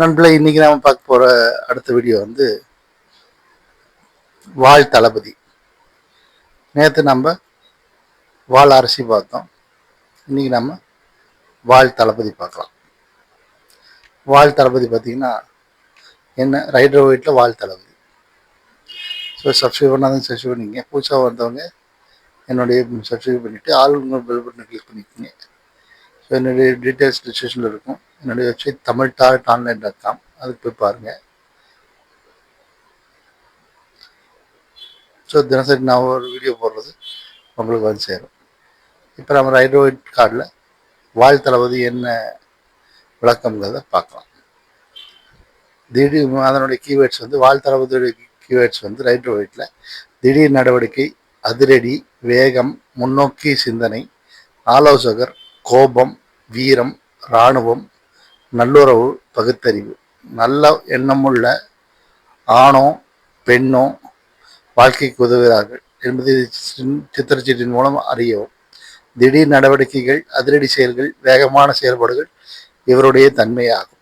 நண்பர்களே இன்னைக்கு நாம பார்க்க போற அடுத்த வீடியோ வந்து வாழ் தளபதி. நேற்று நம்ம வாழ் அரசி பார்த்தோம். இன்னைக்கு நம்ம வாழ் தளபதி பார்க்கலாம். வாழ் தளபதி பார்த்தீங்கன்னா என்ன? ரைடர் ஒயிட்டில் வாழ் தளபதி. ஸோ சப்ஸ்கிரைப் பண்ணாதான் சப்ஸ்கிரைப் பண்ணிக்கங்க. புதுசாக வந்தவங்க என்னுடைய சப்ஸ்கிரைப் பண்ணிவிட்டு ஆல் பெல் பட்டனை கிளிக் பண்ணிக்கோங்க. ஸோ என்னுடைய டீட்டெயில்ஸ் டிஸ்கிரிப்ஷனில் இருக்கும். என்னுடைய website Tamil dot online dot com அதுக்கு போய் பாருங்கள் ஸோ தினசரி நான் ஒரு வீடியோ போடுறது உங்களுக்கு வந்து சேரும். இப்போ நம்ம ரைட்ரோயிட் கார்டில் வாழ் தளபதி என்ன விளக்கங்கிறத பார்க்கலாம். திடீர் அதனுடைய கீவேர்ட்ஸ் வந்து வாழ் தளபதியுடைய கீவேர்ட்ஸ் வந்து ரைட்ரோயிட்டில் திடீர் நடவடிக்கை அதிரடி வேகம் முன்னோக்கி சிந்தனை ஆலோசகர் கோபம் வீரம் இராணுவம் நல்லுறவு பகுத்தறிவு. நல்ல எண்ணமுள்ள ஆணோ பெண்ணோ வாழ்க்கைக்கு உதவுகிறார்கள் என்பதை சித்திரச்சீட்டின் மூலம் அறியவும். திடீர் நடவடிக்கைகள் அதிரடி செயல்கள் வேகமான செயல்பாடுகள் இவருடைய தன்மையாகும்.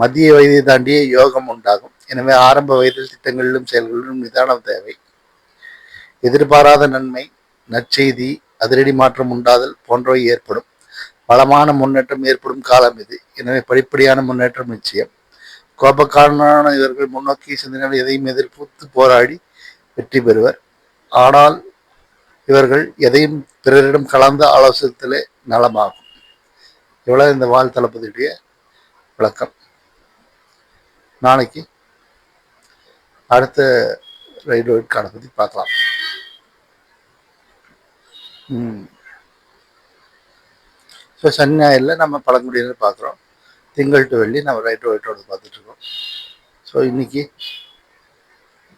மத்திய வயதை தாண்டிய யோகம் உண்டாகும். எனவே ஆரம்ப வயதில் திட்டங்களிலும் செயல்களிலும் நிதானம் தேவை. எதிர்பாராத நன்மை நற்செய்தி அதிரடி மாற்றம் உண்டாதல் போன்றவை ஏற்படும். பலமான முன்னேற்றம் ஏற்படும் காலம் இது. எனவே படிப்படியான முன்னேற்றம் நிச்சயம். கோபக்காரனான இவர்கள் முன்னோக்கி சிந்தனைகள் எதையும் எதிர்ப்பு போராடி வெற்றி பெறுவர். ஆனால் இவர்கள் எதையும் பிறரிடம் கலந்து ஆலோசனத்திலே நலமாகும். இவ்வளவு இந்த வாழ் தளபதியுடைய விளக்கம். நாளைக்கு அடுத்த ரயில்வே கார்டை பற்றி பார்க்கலாம். இப்போ சனி ஞாயிறில் நம்ம பழங்குடியினர் பார்க்குறோம் திங்கள் டு வெள்ளி நம்ம ரைட் ரைட்டோட பார்த்துட்ருக்கோம் ஸோ இன்னைக்கு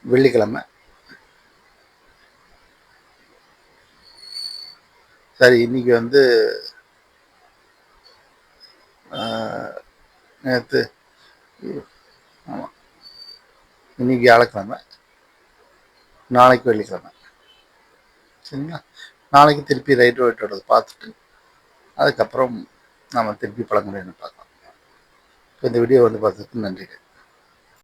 வெள்ளிக்கிழமை. சரி இன்னைக்கு வந்து நேற்று ஆமாம் இன்னைக்கு வியாழக்கிழமை. நாளைக்கு வெள்ளிக்கிழமை. சரிங்களா? நாளைக்கு திருப்பி ரைட் ஒயிட்டோட பார்த்துட்டு அதுக்கப்புறம் நம்ம திருப்பி பழங்குடியினர் பார்க்கலாம். இந்த வீடியோ வந்து பார்த்ததுக்கு நன்றிகள்.